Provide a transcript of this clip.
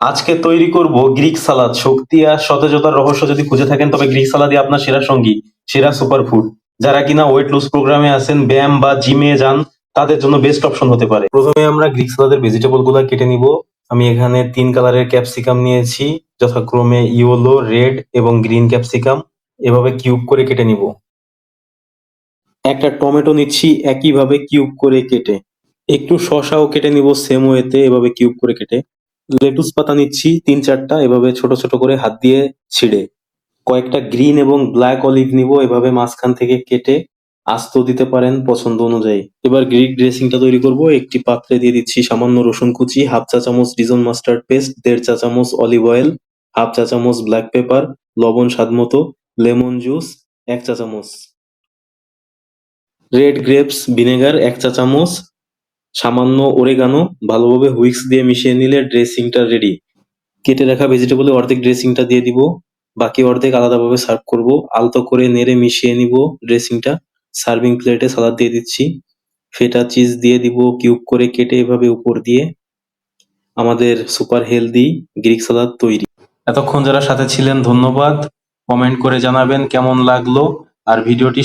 আজকে তৈরি করব গ্রিক সালাদ। শক্তি আর সতেজতার রহস্য যদি খুঁজে থাকেন, তবে গ্রিক সালাদই আপনার সেরা সঙ্গী, সেরা সুপারফুড যারা কিনা ওয়েট লুজ প্রোগ্রামে আছেন, ব্যায়াম বা জিমে যান, তাদের জন্য বেস্ট অপশন হতে পারে। প্রথমে আমরা গ্রিক সালাদের ভেজিটেবলগুলা কেটে নিব। আমি এখানে তিন কালারের ক্যাপসিকাম নিয়েছি, যথাক্রমে ইয়েলো রেড এবং গ্রিন ক্যাপসিকাম এভাবে কিউব করে কেটে নিব। একটা টমেটো নিচ্ছি, একইভাবে কিউব করে কেটে। একটু শশাও কেটে নিব সেম ওয়েতে এভাবে কিউব করে কেটে। লেটুস পাতা নিচ্ছি, তিন চারটা, এভাবে ছোট ছোট করে হাত দিয়ে ছিঁড়ে। কয়েকটা গ্রিন এবং ব্ল্যাক অলিভ নিব, এভাবে মাঝখান থেকে কেটে আস্ত দিতে পারেন পছন্দ অনুযায়ী। এবার গ্রিক ড্রেসিংটা তৈরি করব। একটি পাত্রে দিয়ে দিচ্ছি সামান্য রসুন কুচি, হাফ চা চামচ ডিজন মাস্টার্ড পেস্ট, দেড় চা চামচ অলিভ অয়েল, হাফ চা চামচ ব্ল্যাক পেপার, লবণ স্বাদ মতো, লেমন জুস, এক চা চামচ। রেড গ্রেপস ভিনেগার, এক চা চামচ সামান্য ওরেগানো ভালোভাবে হুইক্স দিয়ে মিশিয়ে নিলে ড্রেসিংটা রেডি কেটে রাখা ভেজিটেবলে অর্ধেক ড্রেসিংটা দিয়ে দিব, বাকি অর্ধেক আলাদাভাবে সার্ভ করব। আলতো করে নেড়ে মিশিয়ে নিব ড্রেসিংটা। সার্ভিং প্লেটে সালাদ দিয়ে দিচ্ছি। ফেটা চিজ দিয়ে দিব কিউব করে কেটে এভাবে উপর দিয়ে। আমাদের সুপার হেলদি গ্রিক সালাদ তৈরি। এতক্ষণ যারা সাথে ছিলেন ধন্যবাদ। কমেন্ট করে জানাবেন কেমন লাগল। আর ভিডিওটি